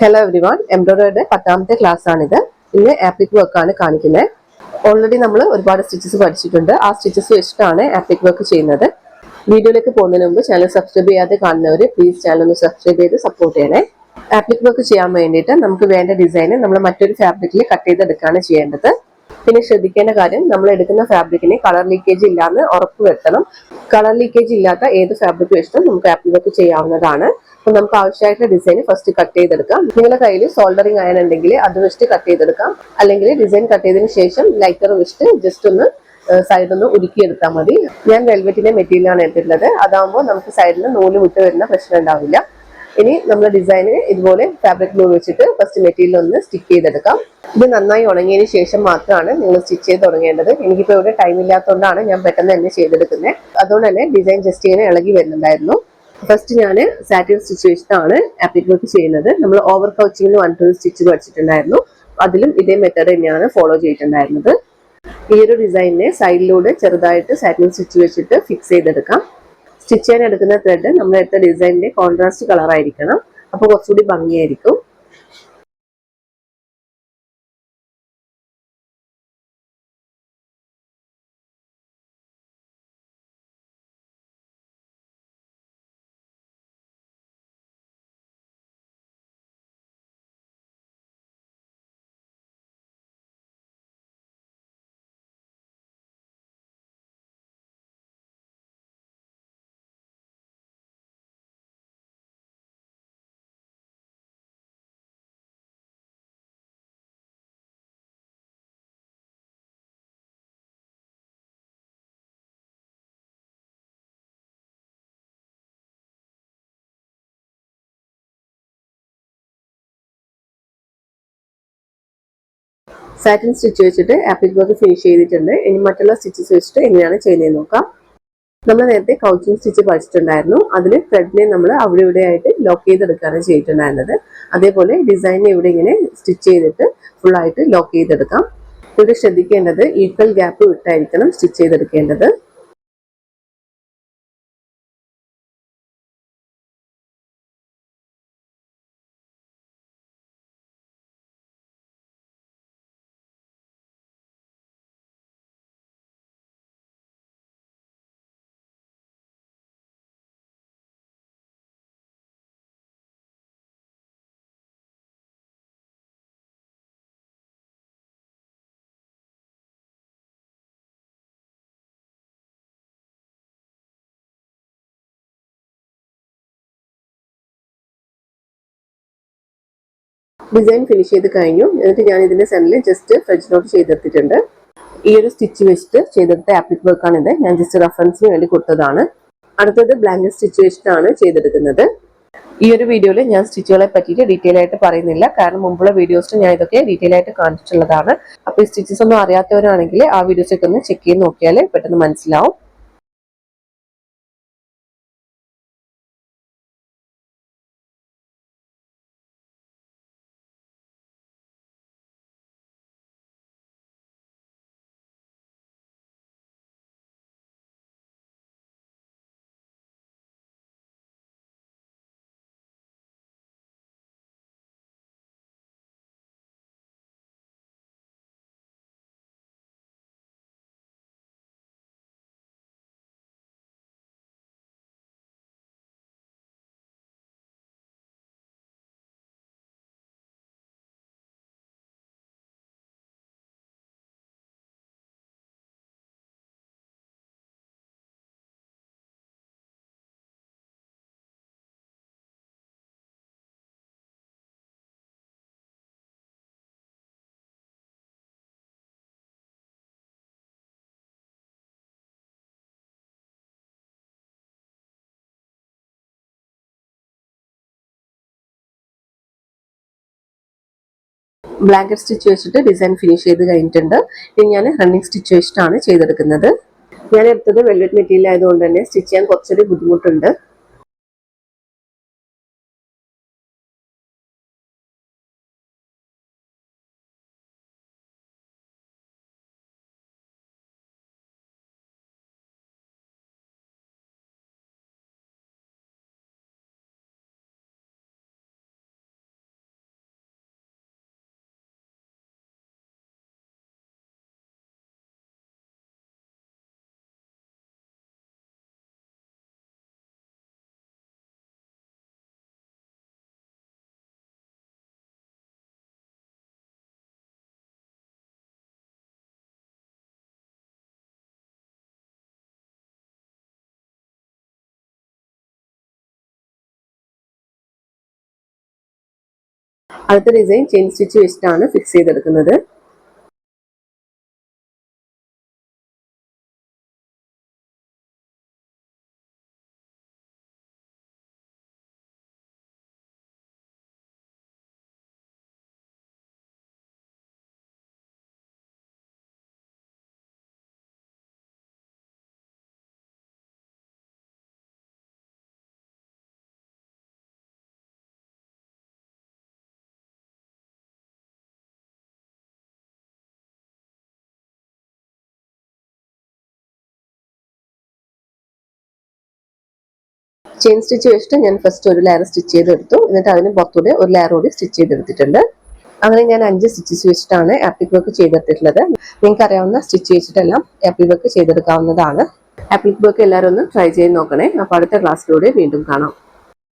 Hello every one എംബ്രോയിഡറിയുടെ പത്താമത്തെ class ഇത് ഇന്ന് ആപ്ലിക് വർക്കാണ് കാണിക്കുന്നത് ഓൾറെഡി നമ്മൾ ഒരുപാട് സ്റ്റിച്ചസ് പഠിച്ചിട്ടുണ്ട്. ആ സ്റ്റിച്ചസ് വെച്ചിട്ടാണ് ആപ്ലിക് വർക്ക് ചെയ്യുന്നത്. വീഡിയോയിലേക്ക് പോകുന്നതിന് മുമ്പ് ചാനൽ സബ്സ്ക്രൈബ് ചെയ്യാതെ കാണുന്നവർ പ്ലീസ് ചാനൽ ഒന്ന് സബ്സ്ക്രൈബ് ചെയ്ത് സപ്പോർട്ട് ചെയ്യണേ. ആപ്ലിക് വർക്ക് ചെയ്യാൻ വേണ്ടിയിട്ട് നമുക്ക് വേണ്ട ഡിസൈൻ നമ്മൾ മറ്റൊരു ഫാബ്രിക്കിൽ കട്ട് ചെയ്തെടുക്കുകയാണ് ചെയ്യേണ്ടത്. പിന്നെ ശ്രദ്ധിക്കേണ്ട കാര്യം നമ്മൾ എടുക്കുന്ന ഫാബ്രിക്കിന് കളർ ലീക്കേജ് ഇല്ലാന്ന് ഉറപ്പ് വരുത്തണം. കളർ ലീക്കേജ് ഇല്ലാത്ത ഏത് ഫാബ്രിക് വെച്ചിട്ടും നമുക്ക് ആപ്ലിക് വർക്ക് ചെയ്യാവുന്നതാണ്. അപ്പൊ നമുക്ക് ആവശ്യമായിട്ടുള്ള ഡിസൈൻ ഫസ്റ്റ് കട്ട് ചെയ്തെടുക്കാം. നിങ്ങളുടെ കയ്യിൽ സോൾഡറിങ് അയൺ ഉണ്ടെങ്കിൽ അത് വെച്ചിട്ട് കട്ട് ചെയ്തെടുക്കാം. അല്ലെങ്കിൽ ഡിസൈൻ കട്ട് ചെയ്തതിന് ശേഷം ലൈറ്റർ വെച്ചിട്ട് ജസ്റ്റ് ഒന്ന് സൈഡിൽ ഒന്ന് ഉരുക്കിയെടുത്താൽ മതി. ഞാൻ വെൽവെറ്റിന്റെ മെറ്റീരിയലാണ് എടുത്തിട്ടുള്ളത്. അതാകുമ്പോൾ നമുക്ക് സൈഡിൽ നൂൽ വിട്ട് വരുന്ന പ്രശ്നം ഉണ്ടാവില്ല. ഇനി നമ്മൾ ഡിസൈനിന് ഇതുപോലെ ഫാബ്രിക് ഗ്ലൂ വെച്ചിട്ട് ഫസ്റ്റ് മെറ്റീരിയൽ ഒന്ന് സ്റ്റിക്ക് ചെയ്തെടുക്കാം. ഇത് നന്നായി ഉണങ്ങിയതിന് ശേഷം മാത്രമാണ് നിങ്ങൾ സ്റ്റിച്ച് ചെയ്ത് തുടങ്ങേണ്ടത്. എനിക്കിപ്പോൾ ഇവിടെ ടൈം ഇല്ലാത്തതുകൊണ്ടാണ് ഞാൻ പെട്ടെന്ന് തന്നെ ചെയ്തെടുക്കുന്നത് അതുകൊണ്ട് തന്നെ ഡിസൈൻ ജസ്റ്റ് ഇങ്ങനെ ഇളകി വരുന്നുണ്ടായിരുന്നു. ഫസ്റ്റ് ഞാൻ സാറ്റിൻ സ്റ്റിച്ച് വെച്ചിട്ടാണ് ആപ്ലിക് വർക്ക് ചെയ്യുന്നത്. നമ്മൾ ഓവർ കൗച്ചിങ്ങിന് വൺ ടു സ്റ്റിച്ച് പഠിച്ചിട്ടുണ്ടായിരുന്നു അതിലും ഇതേ മെത്തേഡ് തന്നെയാണ് ഫോളോ ചെയ്തിട്ടുണ്ടായിരുന്നത്. ഈ ഒരു ഡിസൈനിനെ സൈഡിലൂടെ ചെറുതായിട്ട് സാറ്റിൻ സ്റ്റിച്ച് വെച്ചിട്ട് ഫിക്സ് ചെയ്തെടുക്കാം. സ്റ്റിച്ച് ചെയ്യാൻ എടുക്കുന്ന ത്രെഡ് നമ്മൾ എടുത്ത ഡിസൈനിന്റെ കോൺട്രാസ്റ്റ് കളർ ആയിരിക്കണം. അപ്പോൾ കുറച്ചുകൂടി ഭംഗിയായിരിക്കും. സാറ്റിൻ സ്റ്റിച്ച് വെച്ചിട്ട് ആപ്പിൾ വർക്ക് ഫിനിഷ് ചെയ്തിട്ടുണ്ട്. ഇനി മറ്റുള്ള സ്റ്റിച്ചസ് വെച്ചിട്ട് എങ്ങനെയാണ് ചെയ്യുന്നത് നോക്കാം. നമ്മൾ നേരത്തെ കൗച്ചിങ് സ്റ്റിച്ച് പഠിച്ചിട്ടുണ്ടായിരുന്നു. അതിൽ ത്രെഡിനെ നമ്മൾ അവിടെ ഇവിടെ ആയിട്ട് ലോക്ക് ചെയ്തെടുക്കുകയാണ് ചെയ്തിട്ടുണ്ടായിരുന്നത്. അതേപോലെ ഡിസൈനെ ഇവിടെ ഇങ്ങനെ സ്റ്റിച്ച് ചെയ്തിട്ട് ഫുള്ളായിട്ട് ലോക്ക് ചെയ്തെടുക്കാം. ഇവിടെ ശ്രദ്ധിക്കേണ്ടത് ഈക്വൽ ഗ്യാപ്പ് വിട്ടായിരിക്കണം സ്റ്റിച്ച് ചെയ്തെടുക്കേണ്ടത്. ഡിസൈൻ ഫിനിഷ് ചെയ്ത് കഴിഞ്ഞു. എന്നിട്ട് ഞാൻ ഇതിന്റെ സെന്ററിൽ ജസ്റ്റ് ഫ്രഞ്ച് നോട്ട് ചെയ്തെടുത്തിട്ടുണ്ട്. ഈ ഒരു സ്റ്റിച്ച് വെച്ചിട്ട് ചെയ്തെടുത്ത ആപ്ലിക് ഇത്. ഞാൻ ജസ്റ്റ് റെഫറൻസിന് വേണ്ടി കൊടുത്തതാണ്. അടുത്തത് ബ്ലാങ്കറ്റ് സ്റ്റിച്ച് വെച്ചിട്ടാണ് ചെയ്തെടുക്കുന്നത്. ഈ ഒരു വീഡിയോയിൽ ഞാൻ സ്റ്റിച്ചുകളെ പറ്റിയിട്ട് ഡീറ്റെയിൽ ആയിട്ട് പറയുന്നില്ല. കാരണം മുമ്പുള്ള വീഡിയോസിൽ ഞാൻ ഇതൊക്കെ ഡീറ്റെയിൽ ആയിട്ട് കാണിച്ചിട്ടുള്ളതാണ്. അപ്പോൾ ഈ സ്റ്റിച്ചസ് ഒന്നും അറിയാത്തവരാണെങ്കിൽ ആ വീഡിയോസ് ഒക്കെ ഒന്ന് ചെക്ക് ചെയ്ത് നോക്കിയാൽ പെട്ടെന്ന് മനസ്സിലാവും. ബ്ലാങ്കറ്റ് സ്റ്റിച്ച് വെച്ചിട്ട് ഡിസൈൻ ഫിനിഷ് ചെയ്ത് കഴിഞ്ഞിട്ടുണ്ട്. ഇനി ഞാൻ റണ്ണിങ് സ്റ്റിച്ച് വെച്ചിട്ടാണ് ചെയ്തെടുക്കുന്നത്. ഞാൻ എടുത്തത് വെൽവെറ്റ് മെറ്റീരിയൽ ആയതുകൊണ്ട് തന്നെ സ്റ്റിച്ച് ചെയ്യാൻ കുറച്ചൊരു ബുദ്ധിമുട്ടുണ്ട്. അടുത്ത ഡിസൈൻ ചെയിൻ സ്റ്റിച്ച് വെച്ചിട്ടാണ് ഫിക്സ് ചെയ്തെടുക്കുന്നത്. ചെയിൻ സ്റ്റിച്ച് വെച്ചിട്ട് ഞാൻ ഫസ്റ്റ് ഒരു ലെയർ സ്റ്റിച്ച് ചെയ്തെടുത്തു. എന്നിട്ട് അതിന് പുറത്തൂടെ ഒരു ലെയർ കൂടി സ്റ്റിച്ച് ചെയ്തെടുത്തിട്ടുണ്ട്. അങ്ങനെ ഞാൻ അഞ്ച് സ്റ്റിച്ചസ് വെച്ചിട്ടാണ് ആപ്ലിക് വർക്ക് ചെയ്തെടുത്തിട്ടുള്ളത്. നിങ്ങൾക്ക് അറിയാവുന്ന സ്റ്റിച്ച് വെച്ചിട്ടെല്ലാം ആപ്ലിക് വർക്ക് ചെയ്തെടുക്കാവുന്നതാണ്. ആപ്ലിക് വർക്ക് എല്ലാവരും ഒന്ന് ട്രൈ ചെയ്ത് നോക്കണേ. അപ്പോൾ അടുത്ത ക്ലാസ്സിലൂടെ വീണ്ടും കാണാം.